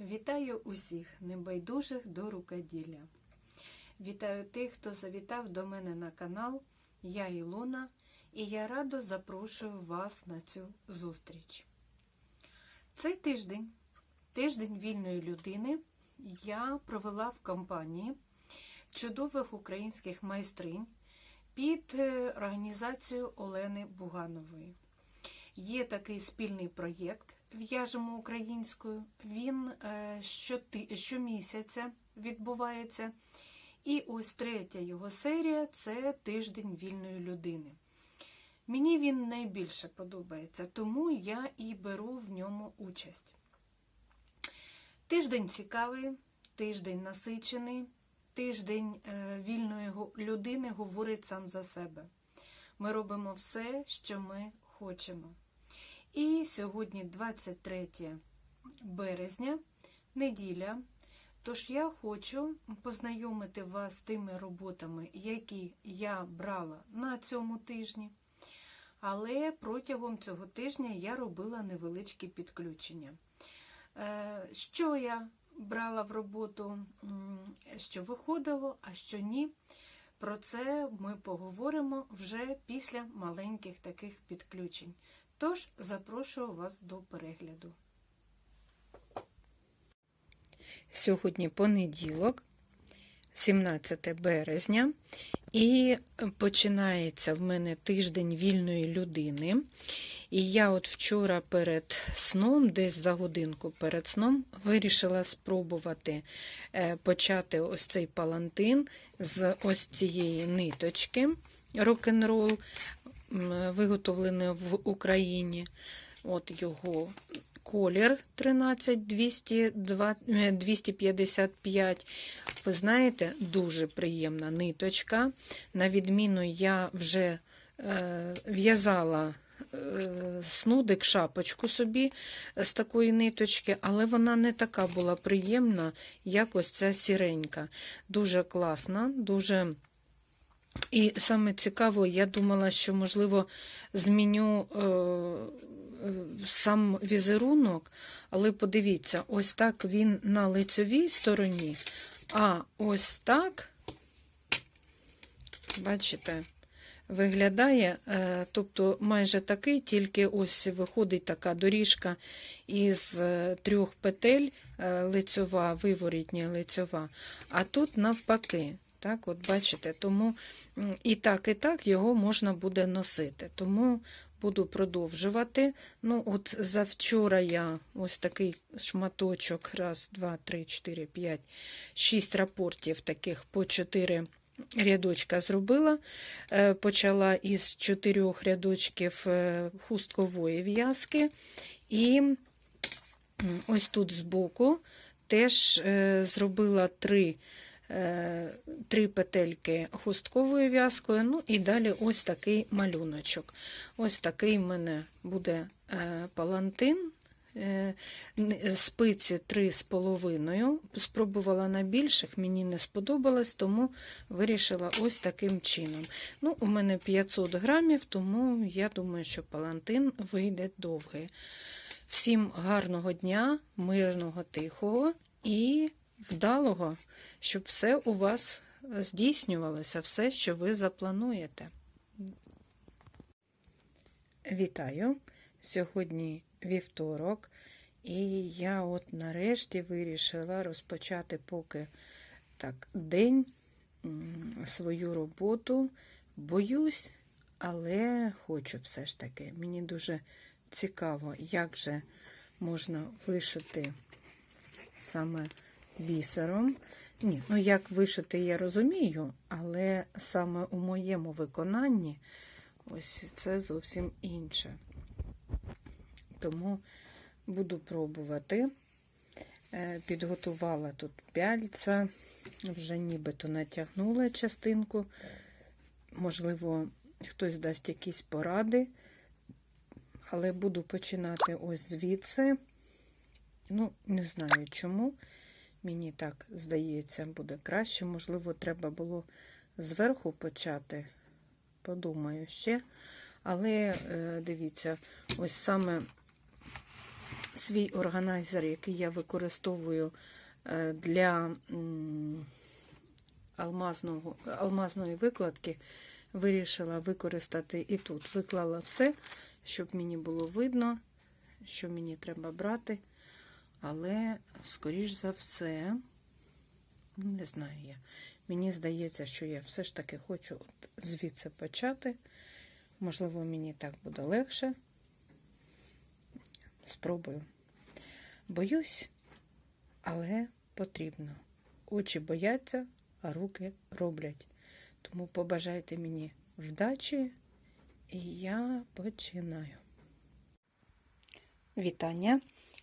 Вітаю усіх небайдужих до рукоділля. Вітаю тих, хто завітав до мене на канал. Я Ілона, і я радо запрошую вас на цю зустріч. Цей тиждень, тиждень вільної людини, я провела в компанії чудових українських майстринь під е, організацією Олени Буганової. Є такий спільний проєкт В'яжемо українською. Він е, щомісяця відбувається. І ось третя його серія це тиждень вільної людини. Мені він найбільше подобається, тому я і беру в ньому участь. Тиждень цікавий, тиждень насичений, тиждень е, вільної людини говорить сам за себе. Ми робимо все, що ми хочемо. І сьогодні 23 березня, неділя. Тож я хочу познайомити вас з тими роботами, які я брала на цьому тижні. Але протягом цього тижня я робила невеличкі підключення. Е, Що я брала в роботу, що виходило, а що ні. Про це ми поговоримо вже після маленьких таких підключень. Тож запрошую вас до перегляду. Сьогодні понеділок, 17 березня, і починається в мене тиждень вільної людини. І я от вчора перед сном, десь за годинку перед сном, вирішила спробувати е, почати ось цей палантин з ось цієї ниточки рок-н-рол, виготовлений в Україні. От його колір 13 202 е, 255. Ви знаєте, дуже приємна ниточка. На відміну, я вже е, в'язала е, снудик, шапочку собі з такої ниточки, але вона не така була приємна, як ось ця сіренька. Дуже класна, дуже. І саме цікаво, я думала, що, можливо, зміню е, сам візерунок, але подивіться, ось так він на лицевій стороні, а ось так, бачите, виглядає, е, тобто майже такий, тільки ось виходить така доріжка із е, трьох петель е, лицьова, виворітня лицьова, а тут навпаки. Так, от бачите, тому і так, і так його можна буде носити. Тому буду продовжувати. Ну, от завчора я ось такий шматочок, раз, два, три, чотири, п'ять, шість рапортів таких по чотири рядочка зробила. Е, Почала із чотирьох рядочків е, хусткової в'язки. І ось тут збоку теж е, зробила три три петельки хустковою в'язкою, ну і далі ось такий малюночок. Ось такий в мене буде е, палантин. Е, Спиці 3,5. Спробувала на більших, мені не сподобалось, тому вирішила ось таким чином. Ну, У мене 500 грамів, тому я думаю, що палантин вийде довгий. Всім гарного дня, мирного, тихого і вдалого, щоб все у вас здійснювалося, все, що ви заплануєте. Вітаю! Сьогодні вівторок, і я от нарешті вирішила розпочати поки так день свою роботу. Боюсь, але хочу все ж таки. Мені дуже цікаво, як же можна вишити саме бісером. Ні, ну як вишити, я розумію, але саме у моєму виконанні ось це зовсім інше. Тому буду пробувати. Е, Підготувала тут пяльця, вже нібито натягнула частинку. Можливо, хтось дасть якісь поради, але буду починати ось звідси. Ну, не знаю чому. Мені так здається, буде краще. Можливо, треба було зверху почати. Подумаю ще. Але е, дивіться, ось саме свій органайзер, який я використовую е, для алмазного, алмазної викладки, вирішила використати і тут. Виклала все, щоб мені було видно, що мені треба брати. Але, скоріш за все, ну, не знаю я. Мені здається, що я все ж таки хочу от звідси почати. Можливо, мені так буде легше. Спробую. Боюсь, але потрібно. Очі бояться, а руки роблять. Тому побажайте мені вдачі, і я починаю. Вітання!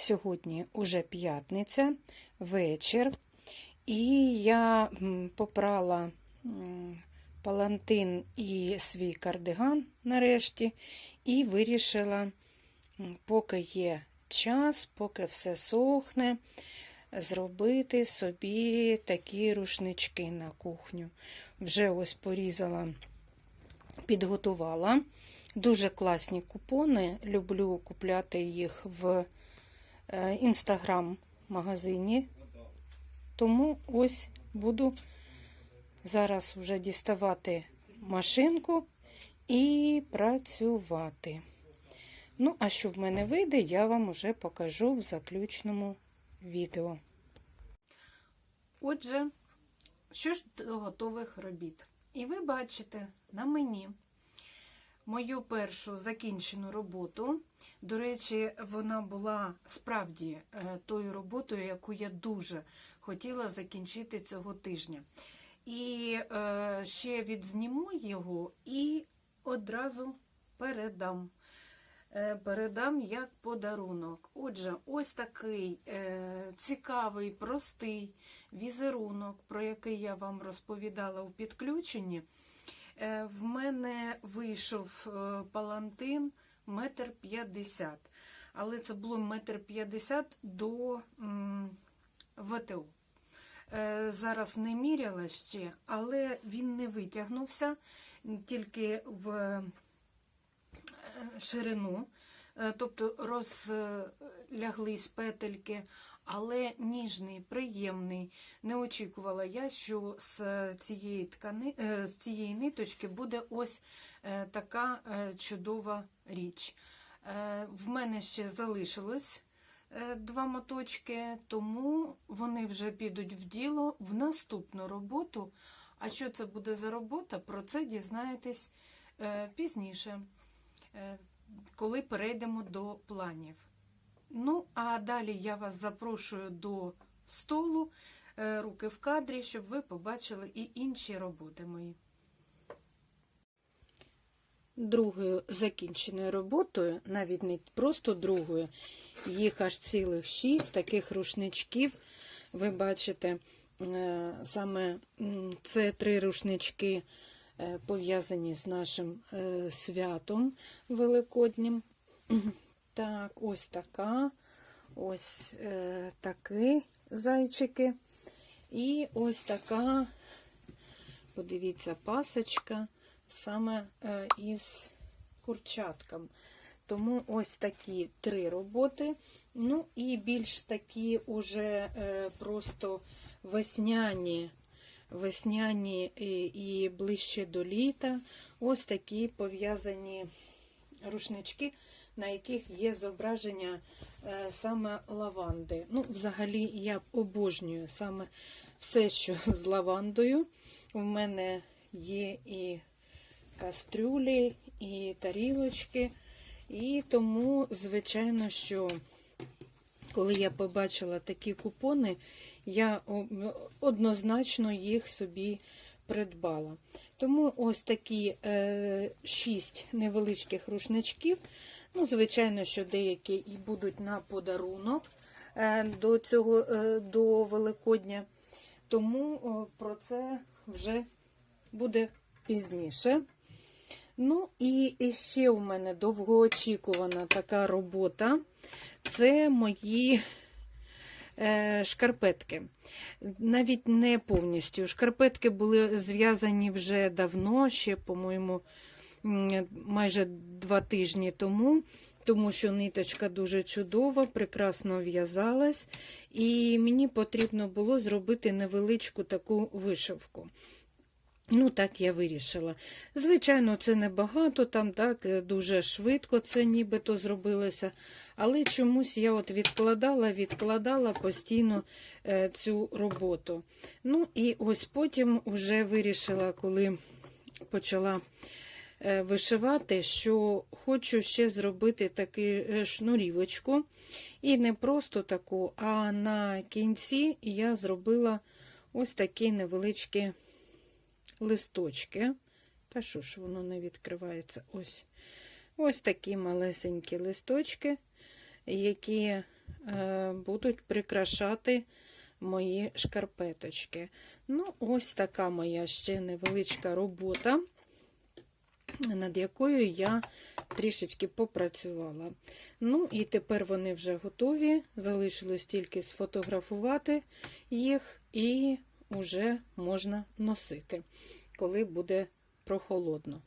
Сьогодні уже п'ятниця, вечір, і я попрала палантин і свій кардиган нарешті, і вирішила, поки є час, поки все сохне, зробити собі такі рушнички на кухню. Вже ось порізала, підготувала. Дуже класні купони. Люблю купляти їх в інстаграм-магазині. Тому ось буду зараз вже діставати машинку і працювати. Ну, а що в мене вийде, я вам уже покажу в заключному відео. Отже, що ж до готових робіт? І ви бачите на мені мою першу закінчену роботу. До речі, вона була справді е, тою роботою, яку я дуже хотіла закінчити цього тижня. І е, ще відзніму його і одразу передам. Е, передам як подарунок. Отже, ось такий е, цікавий, простий візерунок, про який я вам розповідала у підключенні. Е, в мене вийшов е, палантин метр п'ятдесят. Але це було метр п'ятдесят до ВТО. Е, Зараз не міряла ще, але він не витягнувся тільки в ширину, тобто розляглись петельки, але ніжний, приємний. Не очікувала я, що з цієї ткани, е, з цієї ниточки буде ось е, така е, чудова річ. Е, В мене ще залишилось е, два моточки, тому вони вже підуть в діло в наступну роботу. А що це буде за робота, про це дізнаєтесь е, пізніше, е, коли перейдемо до планів. Ну, а далі я вас запрошую до столу, е, руки в кадрі, щоб ви побачили і інші роботи мої. Другою закінченою роботою, навіть не просто другою, їх аж цілих шість таких рушничків. Ви бачите, е, саме це три рушнички е, пов'язані з нашим святом Великоднім. Так, ось така, ось е, такі зайчики. І ось така, подивіться, пасочка саме е, із курчатком. Тому ось такі три роботи. Ну і більш такі уже е, просто весняні, весняні і, і ближче до літа. Ось такі пов'язані рушнички на яких є зображення е, саме лаванди. Ну, взагалі, я обожнюю саме все, що з лавандою. У мене є і кастрюлі, і тарілочки. І тому, звичайно, що коли я побачила такі купони, я однозначно їх собі придбала. Тому ось такі е, шість невеличких рушничків. Ну, звичайно, що деякі і будуть на подарунок е, до цього е, до Великодня. Тому про це вже буде пізніше. Ну, і ще у мене довгоочікувана така робота. Це мої е, шкарпетки. Навіть не повністю. Шкарпетки були зв'язані вже давно, ще, по-моєму, майже два тижні тому тому що ниточка дуже чудова, прекрасно в'язалась, і мені потрібно було зробити невеличку таку вишивку. Ну, так я вирішила. Звичайно, це небагато, там так дуже швидко це нібито зробилося. Але чомусь я от відкладала, відкладала постійно е, цю роботу. Ну і ось потім вже вирішила, коли почала вишивати, що хочу ще зробити таку е, шнурівочку. І не просто таку, а на кінці я зробила ось такі невеличкі листочки. Та що ж воно не відкривається? Ось ось такі малесенькі листочки, які е, будуть прикрашати мої шкарпеточки. Ну, ось така моя ще невеличка робота, над якою я трішечки попрацювала. Ну, і тепер вони вже готові. Залишилось тільки сфотографувати їх і вже можна носити, коли буде прохолодно.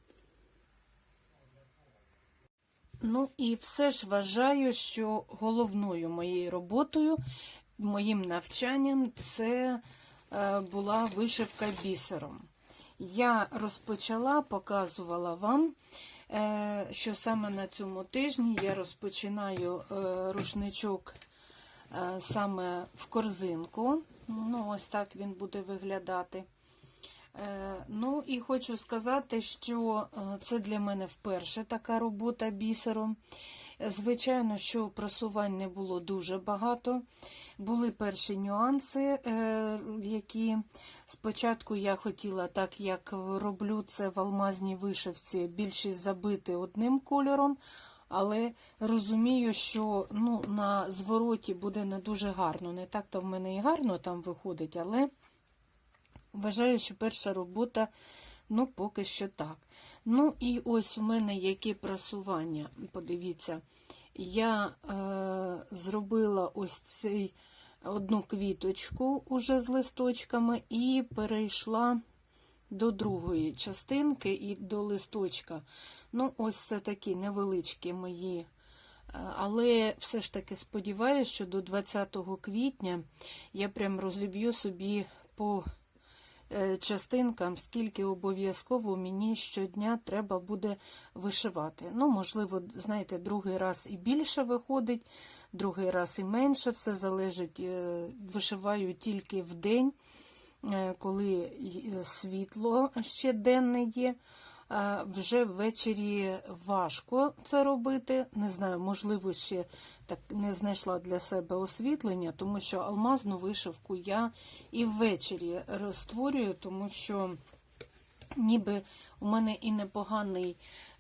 Ну і все ж вважаю, що головною моєю роботою, моїм навчанням, це е, була вишивка бісером. Я розпочала, показувала вам, е, що саме на цьому тижні я розпочинаю е, рушничок е, саме в корзинку. Ну, ось так він буде виглядати. Ну, і хочу сказати, що це для мене вперше така робота бісером. Звичайно, що просувань не було дуже багато. Були перші нюанси, е, які спочатку я хотіла, так як роблю це в алмазній вишивці, більшість забити одним кольором, але розумію, що ну, на звороті буде не дуже гарно. Не так то в мене і гарно там виходить, але вважаю, що перша робота, ну, поки що так. Ну, і ось у мене які просування. Подивіться, я е, зробила ось цей одну квіточку уже з листочками і перейшла до другої частинки і до листочка. Ну, ось це такі невеличкі мої. е, Але все ж таки сподіваюся, що до 20 квітня я прям розіб'ю собі по частинкам, скільки обов'язково мені щодня треба буде вишивати. Ну, можливо, знаєте, другий раз і більше виходить, другий раз і менше. Все залежить, е, вишиваю тільки в день, е, коли світло ще денне є. Вже ввечері важко це робити. Не знаю, можливо, ще так не знайшла для себе освітлення, тому що алмазну вишивку я і ввечері розтворюю, тому що ніби у мене і непоганий,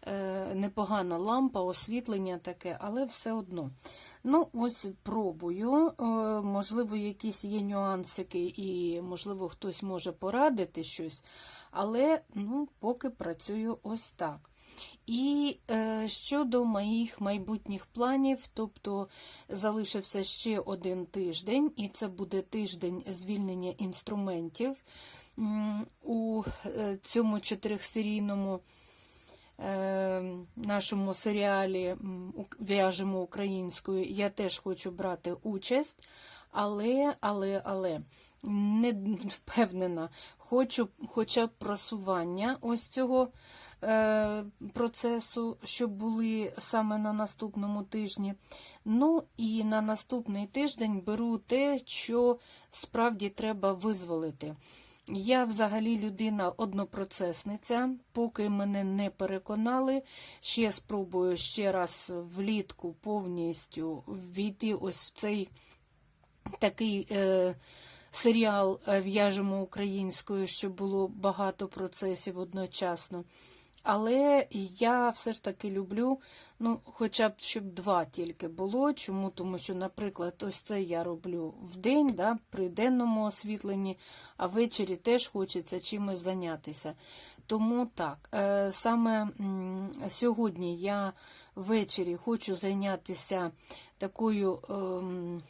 е, непогана лампа, освітлення таке, але все одно. Ну, ось пробую. Е, Можливо, якісь є нюансики, і, можливо, хтось може порадити щось, але ну, поки працюю ось так. І е, щодо моїх майбутніх планів, тобто залишився ще один тиждень, і це буде тиждень звільнення інструментів у е, цьому чотирьохсерійному е, нашому серіалі В'яжемо українською. Я теж хочу брати участь, але, але, але не впевнена, хочу хоча б просування ось цього процесу, щоб були саме на наступному тижні. Ну і на наступний тиждень беру те, що справді треба визволити. Я взагалі людина однопроцесниця, поки мене не переконали. Ще спробую ще раз влітку повністю війти ось в цей такий е, серіал е, В'яжемо українською, щоб було багато процесів одночасно. Але я все ж таки люблю, ну, хоча б щоб два тільки було. Чому? Тому що, наприклад, ось це я роблю вдень, да, при денному освітленні, а ввечері теж хочеться чимось зайнятися. Тому так, е, саме сьогодні я ввечері хочу зайнятися такою ем,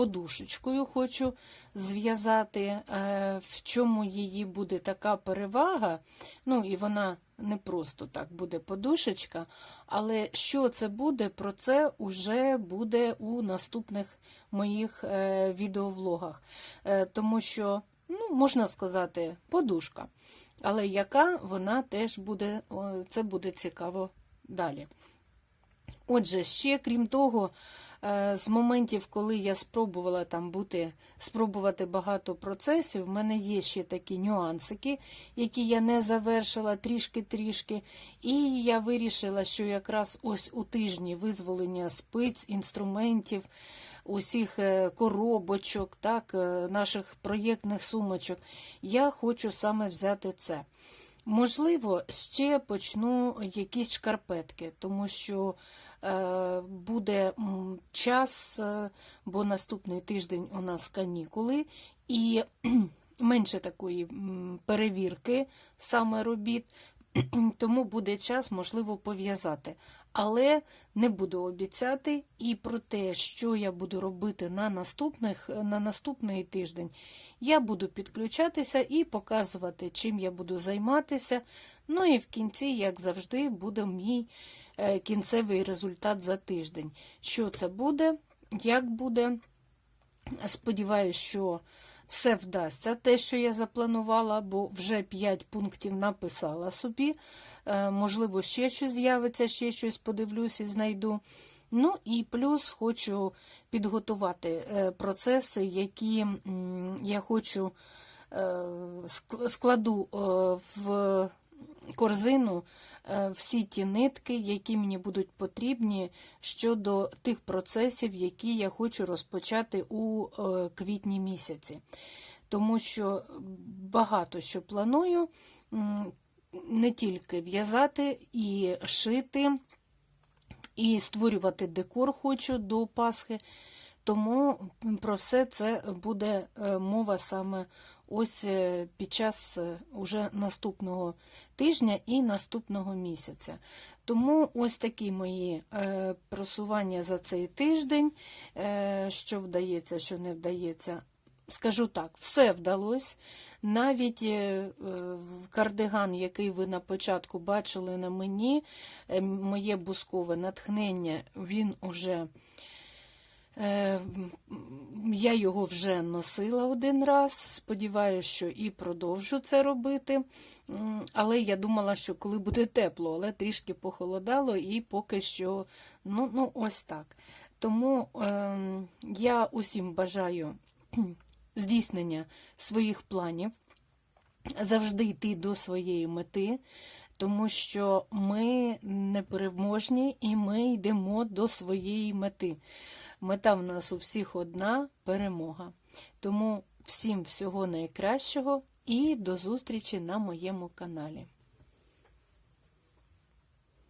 подушечкою хочу зв'язати, е, в чому її буде така перевага. Ну, і вона не просто так буде подушечка, але що це буде, про це вже буде у наступних моїх е, відеовлогах. Е, Тому що, ну, можна сказати, подушка. Але яка вона теж буде, це буде цікаво далі. Отже, ще крім того, з моментів, коли я спробувала там бути, спробувати багато процесів, в мене є ще такі нюансики, які я не завершила трішки-трішки. І я вирішила, що якраз ось у тижні визволення спиць, інструментів, усіх е, коробочок, так, е, наших проєктних сумочок, я хочу саме взяти це. Можливо, ще почну якісь шкарпетки, тому що е, буде час, е, бо наступний тиждень у нас канікули, і менше такої перевірки саме робіт, тому буде час, можливо, пов'язати. Але не буду обіцяти і про те, що я буду робити на, наступних, на наступний тиждень, я буду підключатися і показувати, чим я буду займатися. Ну і в кінці, як завжди, буде мій е, кінцевий результат за тиждень. Що це буде, як буде. Сподіваюсь, що все вдасться. Те, що я запланувала, бо вже 5 пунктів написала собі. Е, Можливо, ще щось з'явиться, ще щось подивлюсь і знайду. Ну і плюс хочу підготувати е, процеси, які я хочу е, складу в корзину е, всі ті нитки, які мені будуть потрібні щодо тих процесів, які я хочу розпочати у е, квітні місяці. Тому що багато що планую не тільки в'язати і шити, і створювати декор хочу до Пасхи. Тому про все це буде е, мова саме ось е, під час е, уже наступного тижня і наступного місяця. Тому ось такі мої просування за цей тиждень, що вдається, що не вдається. Скажу так, все вдалося. Навіть кардиган, який ви на початку бачили на мені, моє бускове натхнення, він уже. Е, Я його вже носила один раз. Сподіваюся, що і продовжу це робити. Але я думала, що коли буде тепло, але трішки похолодало, і поки що, ну, ну ось так. Тому е, я усім бажаю здійснення своїх планів, завжди йти до своєї мети. Тому що ми непереможні і ми йдемо до своєї мети. Мета в нас у всіх одна перемога. Тому всім всього найкращого і до зустрічі на моєму каналі.